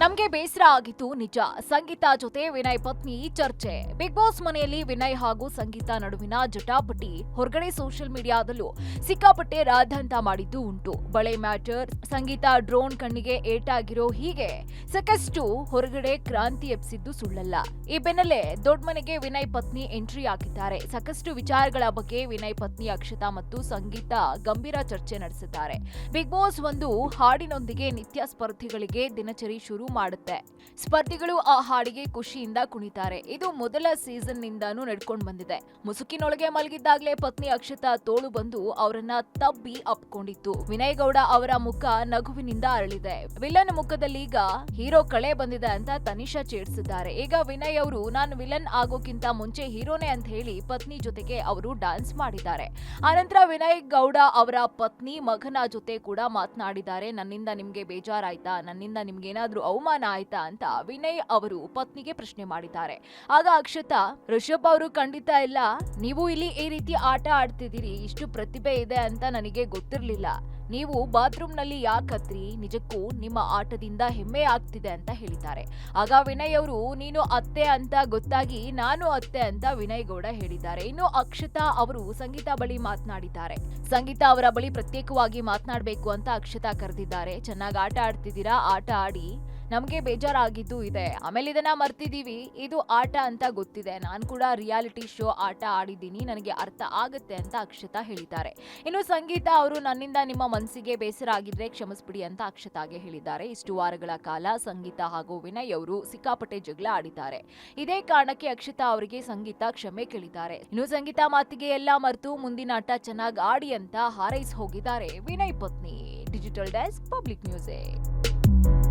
ನಮ್ಗೆ ಬೇಸರ ಆಗಿತ್ತು ನಿಜ. ಸಂಗೀತ ಜೊತೆ ವಿನಯ್ ಪತ್ನಿ ಚರ್ಚೆ. ಬಿಗ್ ಬಾಸ್ ಮನೆಯಲ್ಲಿ ವಿನಯ್ ಹಾಗೂ ಸಂಗೀತ ನಡುವಿನ ಜಟಾಪಟಿ. ಹೊರಗಡೆ ಸೋಷಿಯಲ್ ಮೀಡಿಯಾದಲ್ಲೂ ಸಿಕ್ಕಾಪಟ್ಟೆ ರಾಧಂತ ಮಾಡಿದ್ದು ಉಂಟು. ಬಳೆ ಮ್ಯಾಟರ್, ಸಂಗೀತ ಡ್ರೋನ್ ಕಣ್ಣಿಗೆ ಏಟಾಗಿರೋ ಹೀಗೆ ಸಾಕಷ್ಟು ಹೊರಗಡೆ ಕ್ರಾಂತಿ ಎಬ್ಸಿದ್ದು ಸುಳ್ಳಲ್ಲ. ಈ ಬೆನ್ನಲ್ಲೇ ದೊಡ್ಡ ಮನೆಗೆ ವಿನಯ್ ಪತ್ನಿ ಎಂಟ್ರಿ ಹಾಕಿದ್ದಾರೆ. ಸಾಕಷ್ಟು ವಿಚಾರಗಳ ಬಗ್ಗೆ ವಿನಯ್ ಪತ್ನಿ ಅಕ್ಷತಾ ಮತ್ತು ಸಂಗೀತ ಗಂಭೀರ ಚರ್ಚೆ ನಡೆಸಿದ್ದಾರೆ. ಬಿಗ್ ಬಾಸ್ ಒಂದು ಹಾಡಿನೊಂದಿಗೆ ನಿತ್ಯ ಸ್ಪರ್ಧಿಗಳಿಗೆ ದಿನಚರಿ ಶುರು ಮಾಡುತ್ತೆ. ಸ್ಪರ್ಧಿಗಳು ಆ ಹಾಡಿಗೆ ಖುಷಿಯಿಂದ ಕುಣಿತಾರೆ. ಇದು ಮೊದಲ ಸೀಸನ್ ನಿಂದಾನು ನಡ್ಕೊಂಡು ಬಂದಿದೆ. ಮುಸುಕಿನೊಳಗೆ ಮಲಗಿದ್ದಾಗಲೇ ಪತ್ನಿ ಅಕ್ಷತಾ ತೋಳು ಬಂದು ಅವರನ್ನ ತಬ್ಬಿ ಅಪ್ಕೊಂಡಿತ್ತು. ವಿನಯ್ ಗೌಡ ಅವರ ಮುಖ ನಗುವಿನಿಂದ ಅರಳಿದೆ. ವಿಲನ್ ಮುಖದಲ್ಲಿ ಈಗ ಹೀರೋ ಕಳೆ ಬಂದಿದೆ ಅಂತ ತನಿಷಾ ಚೇಡಿಸಿದ್ದಾರೆ ಈಗ ವಿನಯ್ ಅವರು, ನಾನು ವಿಲನ್ ಆಗೋಕ್ಕಿಂತ ಮುಂಚೆ ಹೀರೋನೇ ಅಂತ ಹೇಳಿ ಪತ್ನಿ ಜೊತೆಗೆ ಅವರು ಡ್ಯಾನ್ಸ್ ಮಾಡಿದ್ದಾರೆ. ಆನಂತರ ವಿನಯ್ ಗೌಡ ಅವರ ಪತ್ನಿ ಮಗನ ಜೊತೆ ಕೂಡ ಮಾತನಾಡಿದ್ದಾರೆ. ನನ್ನಿಂದ ನಿಮ್ಗೆ ಬೇಜಾರಾಯ್ತಾ? ನನ್ನಿಂದ ನಿಮ್ಗೆ ಏನಾದ್ರೂ ಅವಮಾನ ಆಯ್ತಾ ಅಂತ ವಿನಯ್ ಅವರು ಪತ್ನಿಗೆ ಪ್ರಶ್ನೆ ಮಾಡಿದ್ದಾರೆ. ಆಗ ಅಕ್ಷತಾ ಋಷಭ್ ಅವರು ಖಂಡಿತ ಇಲ್ಲ, ನೀವು ಇಲ್ಲಿ ಈ ರೀತಿ ಆಟ ಆಡ್ತಿದ್ದೀರಿ, ಇಷ್ಟು ಪ್ರತಿಭೆ ಇದೆ ಅಂತ ನನಗೆ ಗೊತ್ತಿರ್ಲಿಲ್ಲ. ನೀವು ಬಾತ್ರೂಮ್ನಲ್ಲಿ ಯಾಕತ್ರಿ ನಿಜಕ್ಕೂ ನಿಮ್ಮ ಆಟದಿಂದ ಹೆಮ್ಮೆ ಆಗ್ತಿದೆ ಅಂತ ಹೇಳಿದ್ದಾರೆ. ಆಗ ವಿನಯ್ ಅವರು, ನೀನು ಅತ್ತೆ ಅಂತ ಗೊತ್ತಾಗಿ ನಾನು ಅತ್ತೆ ಅಂತ ವಿನಯ್ ಗೌಡ ಹೇಳಿದ್ದಾರೆ. ಇನ್ನು ಅಕ್ಷತಾ ಅವರು ಸಂಗೀತಾ ಬಳಿ ಮಾತನಾಡಿದ್ದಾರೆ. ಸಂಗೀತ ಅವರ ಬಳಿ ಪ್ರತ್ಯೇಕವಾಗಿ ಮಾತನಾಡಬೇಕು ಅಂತ ಅಕ್ಷತಾ ಕರೆದಿದ್ದಾರೆ. ಚೆನ್ನಾಗಿ ಆಟ ಆಡ್ತಿದ್ದೀರಾ? ಆಟ ಆಡಿ. ನಮಗೆ ಬೇಜಾರಾಗಿದ್ದು ಇದೆ. ಆಮೇಲೆ ಇದನ್ನ ಮರ್ತಿದೀವಿ ಇದು ಆಟ ಅಂತ ಗೊತ್ತಿದೆ. ನಾನು ಕೂಡ ರಿಯಾಲಿಟಿ ಶೋ ಆಟ ಆಡಿದ್ದೀನಿ. ನನಗೆ ಅರ್ಥ ಆಗುತ್ತೆ ಅಂತ ಅಕ್ಷತಾ ಹೇಳಿದ್ದಾರೆ. ಇನ್ನು ಸಂಗೀತ ಅವರು, ನನ್ನಿಂದ ನಿಮ್ಮ ಮನಸ್ಸಿಗೆ ಬೇಸರ ಆಗಿದ್ರೆ ಕ್ಷಮಿಸ್ಬಿಡಿ ಅಂತ ಅಕ್ಷತಾಗೆ ಹೇಳಿದ್ದಾರೆ. ಇಷ್ಟು ವಾರಗಳ ಕಾಲ ಸಂಗೀತ ಹಾಗೂ ವಿನಯ್ ಅವರು ಸಿಕ್ಕಾಪಟ್ಟೆ ಜಗಳ ಆಡಿದ್ದಾರೆ. ಇದೇ ಕಾರಣಕ್ಕೆ ಅಕ್ಷತಾ ಅವರಿಗೆ ಸಂಗೀತ ಕ್ಷಮೆ ಕೇಳಿದ್ದಾರೆ. ಇನ್ನು ಸಂಗೀತ ಮಾತಿಗೆ ಎಲ್ಲ ಮರೆತು ಮುಂದಿನ ಆಟ ಚೆನ್ನಾಗಿ ಆಡಿ ಅಂತ ಹಾರೈಸಿ ಹೋಗಿದ್ದಾರೆ ವಿನಯ್ ಪತ್ನಿ. Digital desk public music